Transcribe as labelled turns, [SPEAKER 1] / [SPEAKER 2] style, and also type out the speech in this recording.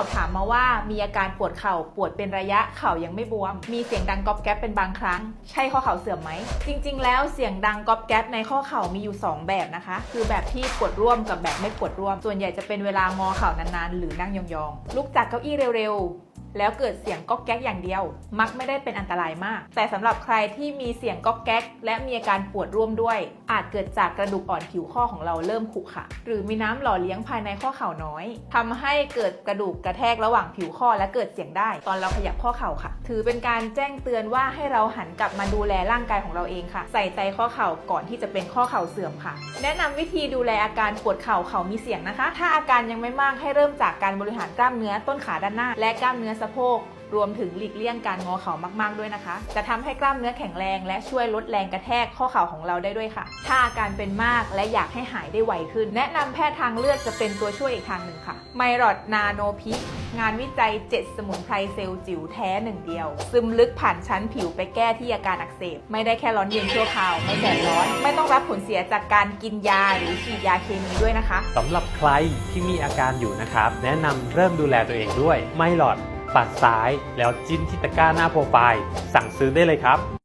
[SPEAKER 1] สอบถามมาว่ามีอาการปวดเข่าปวดเป็นระยะเข่ายังไม่บวม มีเสียงดังก๊อบแก๊บเป็นบางครั้ง ใช่ข้อเข่าเสื่อมไหม จริง ๆ แล้วเสียงดังก๊อบแก๊บในข้อเข่ามีอยู่ 2 แบบนะคะ คือแบบที่ปวดร่วมกับแบบไม่ปวดร่วม ส่วนใหญ่จะเป็นเวลางอเข่านานๆ หรือนั่งยองๆลุกจากเก้าอี้เร็วๆ แล้วเกิดเสียงก๊อกแก๊กอย่างเดียว มักไม่ได้เป็นอันตรายมาก แต่สำหรับใครที่มีเสียงก๊อกแก๊ก และมีอาการปวดร่วมด้วย อาจเกิดจากกระดูกอ่อนผิวข้อของเราเริ่มขุขะหรือมีน้ำหล่อเลี้ยงภายในข้อเข่าน้อยทำให้เกิดกระดูกกระแทกระหว่างผิวข้อและเกิดเสียงได้ ตอนเราขยับข้อเข่าค่ะ ถือเป็นการแจ้งเตือนว่าให้เราหันกลับมาดูแลร่างกายของเราเองค่ะ ใส่ใจข้อเข่าก่อนที่จะเป็นข้อเข่าเสื่อมค่ะ แนะนำวิธีดูแลอาการปวดเข่าเข่ามีเสียงนะคะ ถ้าอาการยังไม่มากให้เริ่มจากการบริหารกล้ามเนื้อต้นขาด้านหน้า และกล้ามเนื้อสะโพก รวมถึงหลีกเลี่ยงการงอเข่ามากๆด้วยนะคะ จะทำให้กล้ามเนื้อแข็งแรง และช่วยลดแรงกระแทกข้อเข่าของเราได้ด้วยค่ะ ถ้าอาการเป็นมากและอยากให้หายได้ไวขึ้น แนะนำแพทย์ทางเลือกจะเป็นตัวช่วยอีกทางหนึ่งค่ะไมรอดนาโนพิกงานวิจัย 7 สมุนไพรเซลล์จิ๋วแท้หนึ่งเดียว ซึมลึกผ่านชั้นผิวไปแก้ที่อาการอักเสบ ไม่ได้แค่ร้อนเย็นชั่วคราว ไม่แสบร้อน ไม่ต้องรับผลเสียจากการกินยาหรือฉีดยาเคมีด้วยนะคะ
[SPEAKER 2] สำหรับใครที่มีอาการอยู่นะครับ แนะนำเริ่มดูแลตัวเองด้วย ไม่หลอด ปัดซ้ายแล้วจิ้มที่ตะกร้าหน้าโปรไฟล์ สั่งซื้อได้เลยครับ